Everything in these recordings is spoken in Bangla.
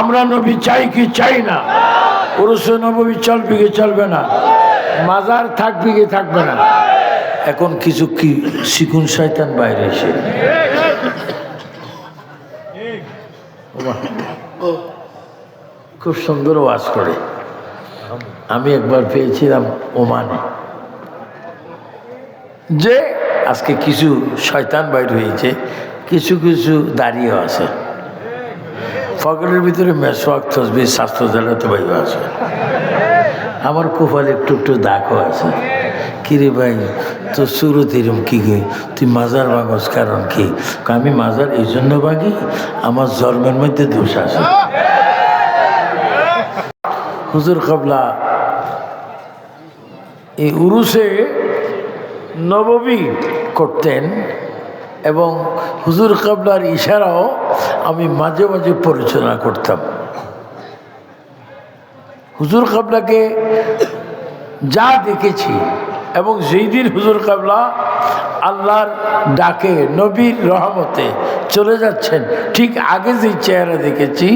আমরা নবী চাই কি চাই না? পুরুষ নবী চলবে কি চলবে না? মাজার থাকবে কি থাকবে না? এখন কিছু কি শিকুন শয়তান বাইরে এসে। খুব সুন্দর ওয়াজ করে। আমি একবার পেয়েছিলাম ওমানে। যে আজকে কিছু শয়তান বাইর হয়েছে, কিছু কিছু দাঁড়িয়ে আছে। ফগলের ভিতরে মেসওয়াক তসবি স্বাস্থ্য জানাতে বাইর আছে। আমার কোপালে একটু একটু দাগও আছে। কিরে ভাই তো শুরু এরম কি তুই মাজার ভাঙস কারণ কি? আমি মাজার এই জন্য ভাঙি আমার জন্মের মধ্যে দোষ আছে। হুজুর কবলা, এই উরুসে নববী করতেন এবং হুজুর কাবলার ইশারাও আমি মাঝে মাঝে পরিচালনা করতাম। হুজুর কাবলাকে যা দেখেছি এবং যেই দিন হুজুর কাবলা আল্লাহর ডাকে নবীর রহমতে চলে যাচ্ছেন ঠিক আগে যেই চেহারা দেখেছি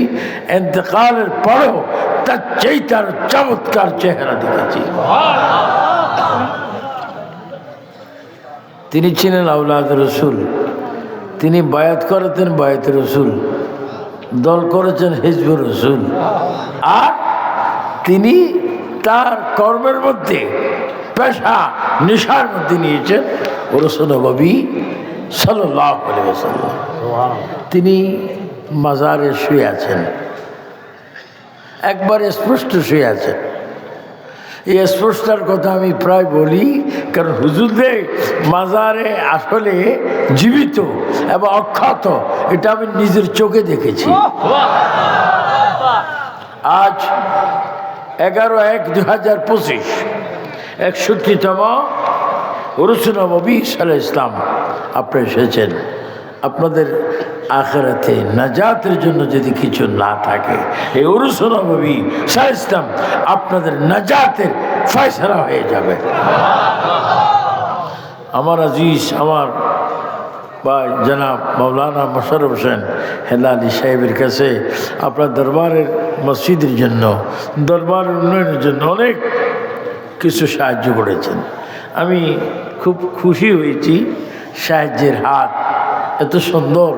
এতেকালের পরও তার চেয়ে তার চমৎকার চেহারা দেখেছি। তিনি ছিলেন আউলাদ রসুল। তিনি বায়াত করেছেন বায়াত রসুল, দল করেছেন হিজবুর রসুল। আর তিনি তার কর্মের মধ্যে পেশা, নেশার মধ্যে নিয়েছেন রসুল নবী সাল্লাহ তিনি মাজারে শুয়ে আছেন, একবার স্পষ্ট শুয়ে আছেন। এই স্পর্শটার কথা আমি প্রায় বলি, কারণ হুজুরদের মাজারে আসলে জীবিত এবং অক্ষত, এটা আমি নিজের চোখে দেখেছি। আজ এগারো এক দু হাজার পঁচিশ, একষট্টিতম রসুনবী সাল ইসলাম আপনি এসেছেন। আপনাদের আখেরাতে নাজাতের জন্য যদি কিছু না থাকে, এই উরুসনবী সাল ইসলাম আপনাদের নাজাতের ফয়সলা হয়ে যাবে। আমার আজিজ, আমার ভাই জনাব মৌলানা মোশারফ হোসেন হেলালি সাহেবের কাছে আপনার দরবারের মসজিদের জন্য, দরবার উন্নয়নের জন্য অনেক কিছু সাহায্য করেছেন। আমি খুব খুশি হয়েছি, সাহায্যের হাত এত সুন্দর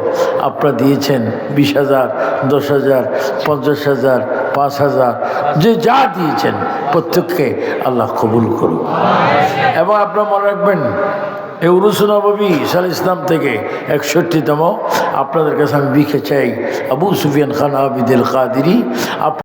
আপনারা দিয়েছেন, বিশ হাজার, দশ হাজার, পঞ্চাশ হাজার, পাঁচ হাজার, যে যা দিয়েছেন। প্রত্যেককে আল্লাহ কবুল করুক। এবং আপনারা মনে রাখবেন, এই উরুসনবী সাল ইসলাম থেকে একষট্টিতম, আপনাদের কাছে আমি বিখে চাই, আবু সুফিয়ান খান আবিদুল কাদিরি